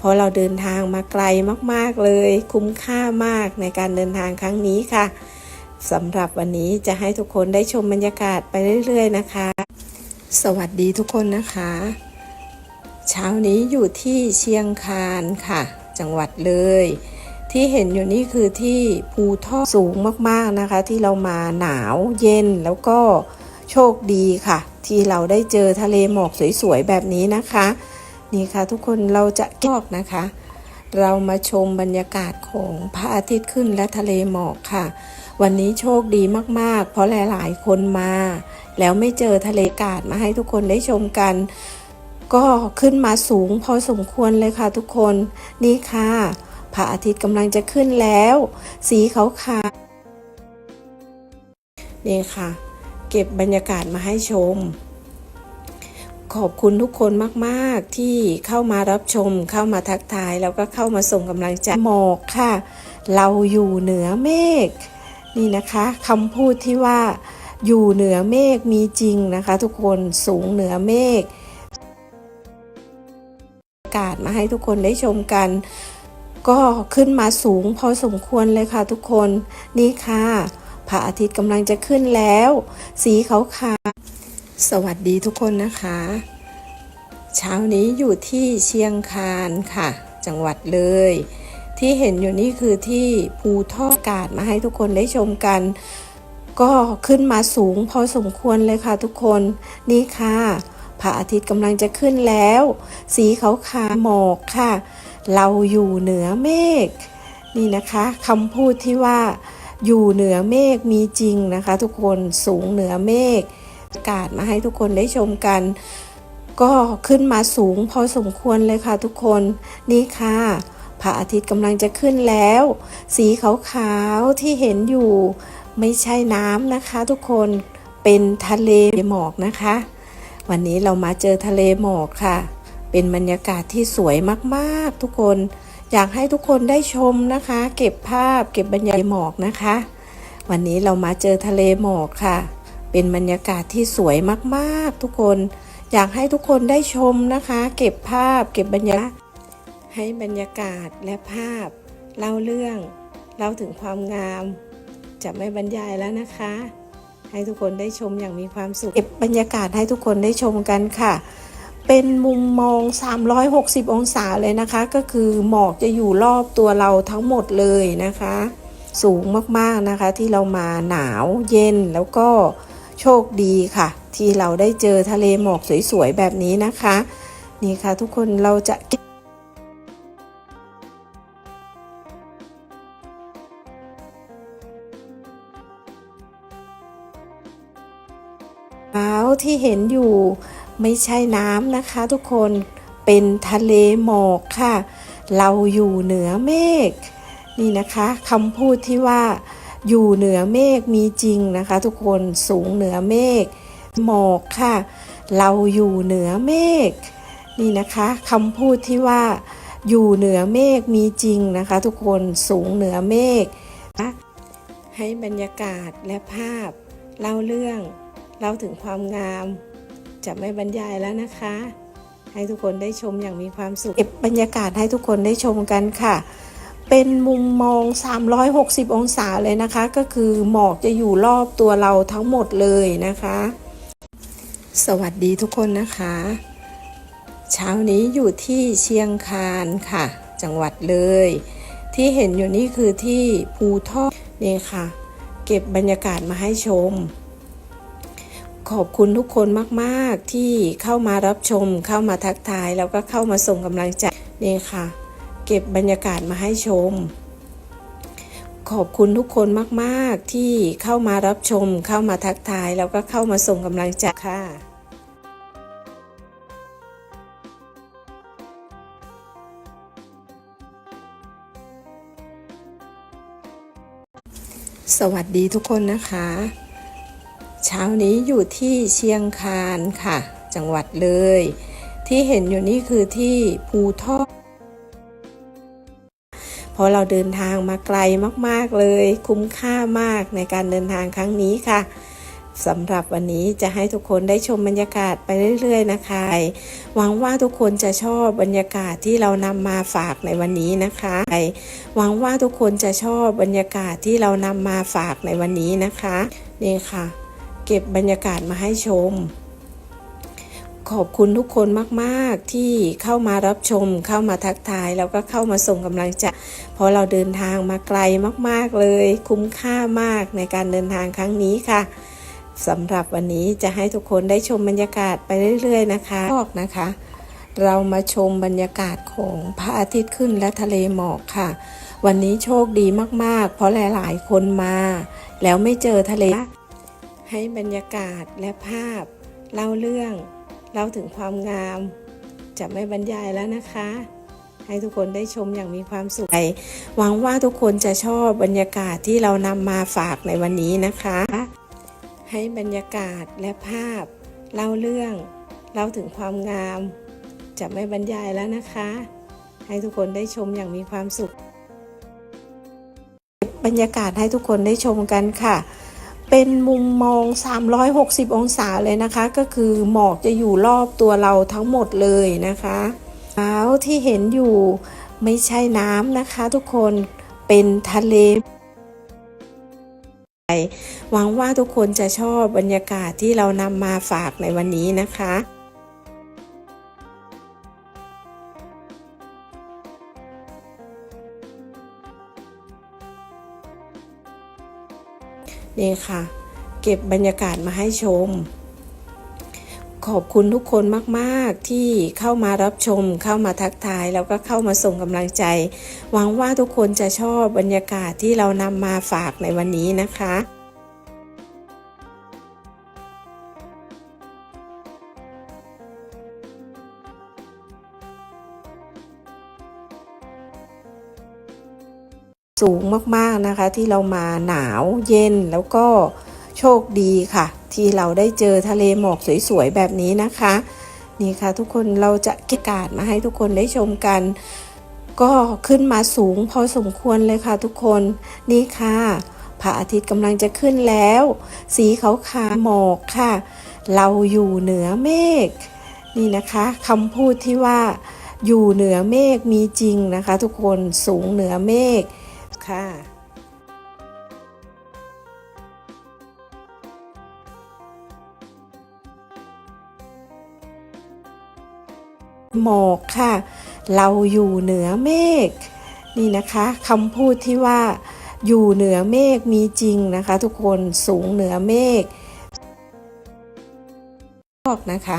เพราะเราเดินทางมาไกลมากๆเลย คุ้มค่ามากในการเดินทางครั้งนี้ค่ะสำหรับวันนี้จะให้ทุกคนได้ชมบรรยากาศไปเรื่อย ๆ นะคะ สวัสดีทุกคนนะคะ เช้านี้อยู่ที่เชียงคานค่ะ จังหวัดเลย ที่เห็นอยู่นี่คือที่ภูท่อสูงมากๆนะคะ ที่เรามาหนาวเย็นแล้วก็โชคดีค่ะ ที่เราได้เจอทะเลหมอกสวยๆแบบนี้นะคะ นี่ค่ะทุกคนเราจะกอกนะคะ เรามาชมบรรยากาศของพระอาทิตย์ขึ้นและทะเลหมอกค่ะ วันนี้โชคดีมากๆ เพราะหลายๆ คนมา แล้วไม่เจอทะเลกาดมาให้ทุกคนได้ชมกัน ก็ขึ้นมาสูงพอสมควรเลยค่ะทุกคนนี่ค่ะพระอาทิตย์กำลังจะขึ้นแล้ว สีขาวขาวๆนี่ค่ะ เก็บบรรยากาศมาให้ชม ขอบคุณทุกคนมาก ๆ ที่เข้ามารับชม เข้ามาทักทาย แล้วก็เข้ามาส่งกำลังใจหมอกค่ะ เราอยู่เหนือเมฆนี่นะคะคำพูดที่ว่าอยู่เหนือเมฆมีจริงนะคะ ทุกคนสูงเหนือเมฆอากาศมาให้ทุกคนได้ชมกัน ก็ขึ้นมาสูงพอสมควรเลยค่ะทุกคนนี่ค่ะพระอาทิตย์กำลังจะขึ้นแล้ว สีขาวๆ สวัสดีทุกคนนะคะ เช้านี้อยู่ที่เชียงคานค่ะ จังหวัดเลย ที่เห็นอยู่นี่คือที่ภูท่อกาศมาให้ทุกคนได้ชมกัน ก็ขึ้นมาสูงพอสมควรเลยค่ะทุกคนนี่ค่ะพระอาทิตย์กำลังจะขึ้นแล้ว สีขาวขาวหมอกค่ะ เราอยู่เหนือเมฆนี่นะคะคำพูดที่ว่าอยู่เหนือเมฆมีจริงนะคะ ทุกคนสูงเหนือเมฆ กาศมาให้ทุกคนได้ชมกัน ก็ขึ้นมาสูงพอสมควรเลยค่ะทุกคนนี่ค่ะพระอาทิตย์กำลังจะขึ้นแล้ว สีขาวๆที่เห็นอยู่ไม่ใช่น้ำนะคะ ทุกคนเป็นทะเลหมอกนะคะ วันนี้เรามาเจอทะเลหมอกค่ะ เป็นบรรยากาศที่สวยมากๆ ทุกคนอยากให้ทุกคนได้ชมนะคะ เก็บภาพเก็บบรรยากาศหมอกนะคะ วันนี้เรามาเจอทะเลหมอกค่ะ เป็นบรรยากาศที่สวยมากๆทุกคน อยากให้ทุกคนได้ชมนะคะ เก็บภาพ เก็บบรรยากาศให้บรรยากาศและภาพ เล่าเรื่อง เล่าถึงความงาม จะไม่บรรยายแล้วนะคะ ให้ทุกคนได้ชมอย่างมีความสุข เก็บบรรยากาศให้ทุกคนได้ชมกันค่ะ เป็นมุมมอง 360 องศาเลยนะคะ ก็คือหมอกจะอยู่รอบตัวเราทั้งหมดเลยนะคะ สูงมากๆนะคะที่เรามาหนาวเย็นแล้วก็ โชคดีค่ะ ที่เราได้เจอทะเลหมอกสวยๆแบบนี้นะคะ นี่ค่ะทุกคนเราจะขาวที่เห็นอยู่ไม่ใช่น้ำนะคะทุกคนเป็นทะเลหมอกค่ะ เราอยู่เหนือเมฆนี่นะคะคำพูดที่ว่า อยู่เหนือเมฆมีจริงนะคะ ทุกคนสูงเหนือเมฆหมอกค่ะ เราอยู่เหนือเมฆนี่นะคะคำพูดที่ว่าอยู่เหนือเมฆมีจริงนะคะ ทุกคนสูงเหนือเมฆให้บรรยากาศและภาพ เล่าเรื่อง เล่าถึงความงาม จะไม่บรรยายแล้วนะคะ ให้ทุกคนได้ชมอย่างมีความสุขเก็บบรรยากาศให้ทุกคนได้ชมกันค่ะ เป็นมุมมอง 360 องศาเลยนะคะ ก็คือหมอกจะอยู่รอบตัวเราทั้งหมดเลยนะคะ สวัสดีทุกคนนะคะ เช้านี้อยู่ที่เชียงคานค่ะ จังหวัดเลย ที่เห็นอยู่นี่คือที่ภูท่อนี่ค่ะ เก็บบรรยากาศมาให้ชม ขอบคุณทุกคนมาก ๆ ที่เข้ามารับชมเข้ามาทักทาย แล้วก็เข้ามาส่งกำลังใจนี่ค่ะ เก็บบรรยากาศมาให้ชม ขอบคุณทุกคนมากๆที่เข้ามารับชมเข้ามาทักทาย แล้วก็เข้ามาส่งกำลังใจค่ะสวัสดีทุกคนนะคะ เช้านี้อยู่ที่เชียงคานค่ะ จังหวัดเลย ที่เห็นอยู่นี่คือที่ภูทอเพ ราะเราเดินทางมาไกลมากๆเลย คุ้มค่ามากในการเดินทางครั้งนี้ค่ะสำหรับวันนี้จะให้ทุกคนได้ชมบรรยากาศไปเรื่อย ๆ นะคะ หวังว่าทุกคนจะชอบบรรยากาศที่เรานำมาฝากในวันนี้นะคะ หวังว่าทุกคนจะชอบบรรยากาศที่เรานำมาฝากในวันนี้นะคะ นี่ค่ะ เก็บบรรยากาศมาให้ชม ขอบคุณทุกคนมากๆ ที่เข้ามารับชม เข้ามาทักทาย แล้วก็เข้ามาส่งกำลังใจเพราะเราเดินทางมาไกลมากๆเลย คุ้มค่ามากในการเดินทางครั้งนี้ค่ะสำหรับวันนี้จะให้ทุกคนได้ชมบรรยากาศไปเรื่อย ๆ นะคะบอกนะคะ เรามาชมบรรยากาศของพระอาทิตย์ขึ้นและทะเลหมอกค่ะ วันนี้โชคดีมากๆ เพราะหลายๆคนมา แล้วไม่เจอทะเล ให้บรรยากาศและภาพเล่าเรื่อง เล่าถึงความงาม จะไม่บรรยายแล้วนะคะ ให้ทุกคนได้ชมอย่างมีความสุขหวังว่าทุกคนจะชอบบรรยากาศที่เรานำมาฝากในวันนี้นะคะ ให้บรรยากาศและภาพ เล่าเรื่อง เล่าถึงความงาม จะไม่บรรยายแล้วนะคะ ให้ทุกคนได้ชมอย่างมีความสุข บรรยากาศให้ทุกคนได้ชมกันค่ะ เป็นมุมมอง 360 องศาเลยนะคะ ก็คือหมอกจะอยู่รอบตัวเราทั้งหมดเลยนะคะขาที่เห็นอยู่ไม่ใช่น้ำนะคะทุกคนเป็นทะเลหวังว่าทุกคนจะชอบบรรยากาศที่เรานำมาฝากในวันนี้นะคะ นี่ค่ะ เก็บบรรยากาศมาให้ชม ขอบคุณทุกคนมากๆที่เข้ามารับชม เข้ามาทักทายแล้วก็เข้ามาส่งกำลังใจ หวังว่าทุกคนจะชอบบรรยากาศที่เรานำมาฝากในวันนี้นะคะ สูงมากๆนะคะ ที่เรามาหนาวเย็นแล้วก็โชคดีค่ะ ที่เราได้เจอทะเลหมอกสวยๆแบบนี้นะคะ นี่ค่ะทุกคนเราจะเก็บอากาศมาให้ทุกคนได้ชมกัน ก็ขึ้นมาสูงพอสมควรเลยค่ะทุกคนนี่ค่ะพระอาทิตย์กำลังจะขึ้นแล้ว สีขาวขาหมอกค่ะ เราอยู่เหนือเมฆนี่นะคะคำพูดที่ว่าอยู่เหนือเมฆมีจริงนะคะ ทุกคนสูงเหนือเมฆ ค่ะหมอกค่ะ เราอยู่เหนือเมฆนี่นะคะคำพูดที่ว่าอยู่เหนือเมฆมีจริงนะคะ ทุกคนสูงเหนือเมฆบอกนะคะ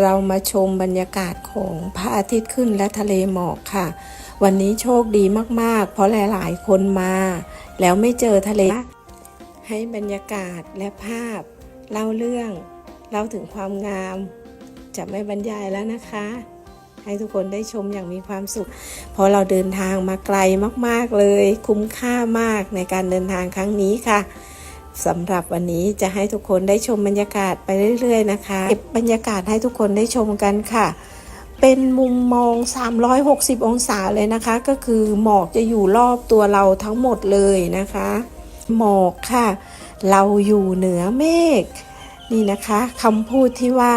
เรามาชมบรรยากาศของพระอาทิตย์ขึ้นและทะเลหมอกค่ะ วันนี้โชคดีมากๆ เพราะหลายๆ คนมา แล้วไม่เจอทะเล ให้บรรยากาศและภาพ เล่าเรื่องเล่าถึงความงาม จะไม่บรรยายแล้วนะคะ ให้ทุกคนได้ชมอย่างมีความสุข เพราะเราเดินทางมาไกลมากๆเลย คุ้มค่ามากในการเดินทางครั้งนี้ค่ะ สำหรับวันนี้จะให้ทุกคนได้ชมบรรยากาศไปเรื่อยๆนะคะ เก็บบรรยากาศให้ทุกคนได้ชมกันค่ะ เป็นมุมมอง 360 องศาเลยนะคะ ก็คือหมอกจะอยู่รอบตัวเราทั้งหมดเลยนะคะ หมอกค่ะ เราอยู่เหนือเมฆนี่นะคะคำพูดที่ว่า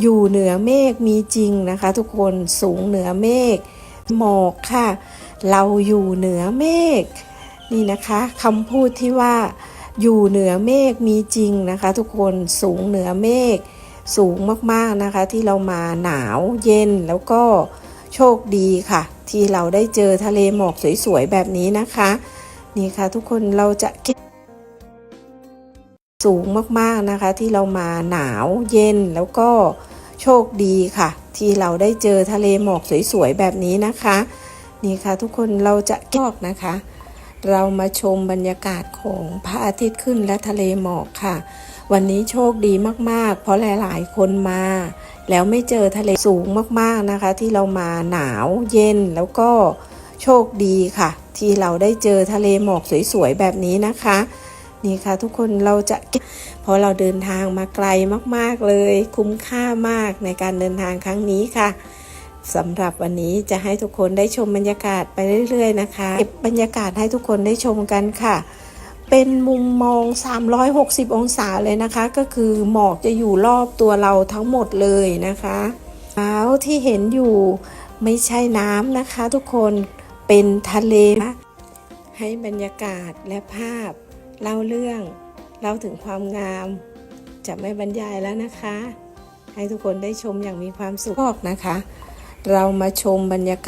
อยู่เหนือเมฆมีจริงนะคะ ทุกคนสูงเหนือเมฆหมอกค่ะ เราอยู่เหนือเมฆนี่นะคะคำพูดที่ว่า อยู่เหนือเมฆมีจริงนะคะ ทุกคนสูงเหนือเมฆสูงมากๆนะคะ ที่เรามาหนาวเย็นแล้วก็โชคดีค่ะ ที่เราได้เจอทะเลหมอกสวยๆแบบนี้นะคะ นี่ค่ะ ทุกคนเราจะเก็บสูงมากๆนะคะ ที่เรามาหนาวเย็นแล้วก็โชคดีค่ะ ที่เราได้เจอทะเลหมอกสวยๆแบบนี้นะคะ นี่ค่ะ ทุกคนเราจะเก็บนะคะ เรามาชมบรรยากาศของพระอาทิตย์ขึ้นและทะเลหมอกค่ะ วันนี้โชคดีมากๆ เพราะหลายๆ คนมา แล้วไม่เจอทะเลสูงมากๆนะคะ ที่เรามาหนาวเย็นแล้วก็โชคดีค่ะ ที่เราได้เจอทะเลหมอกสวยๆ แบบนี้นะคะ นี่ค่ะทุกคนเราจะเพราะเราเดินทางมาไกลมากๆเลย คุ้มค่ามากในการเดินทางครั้งนี้ค่ะ สำหรับวันนี้จะให้ทุกคนได้ชมบรรยากาศไปเรื่อยๆนะคะเก็บบรรยากาศให้ทุกคนได้ชมกันค่ะ เป็นมุมมอง 360 องศาเลยนะคะ ก็คือหมอกจะอยู่รอบตัวเราทั้งหมดเลยนะคะขาวที่เห็นอยู่ไม่ใช่น้ำนะคะ ทุกคนเป็นทะเลนะให้บรรยากาศและภาพเล่าเรื่องเล่าถึงความงาม จะไม่บรรยายแล้วนะคะ ให้ทุกคนได้ชมอย่างมีความสุขนะคะ เรามาชมบรรยากาศ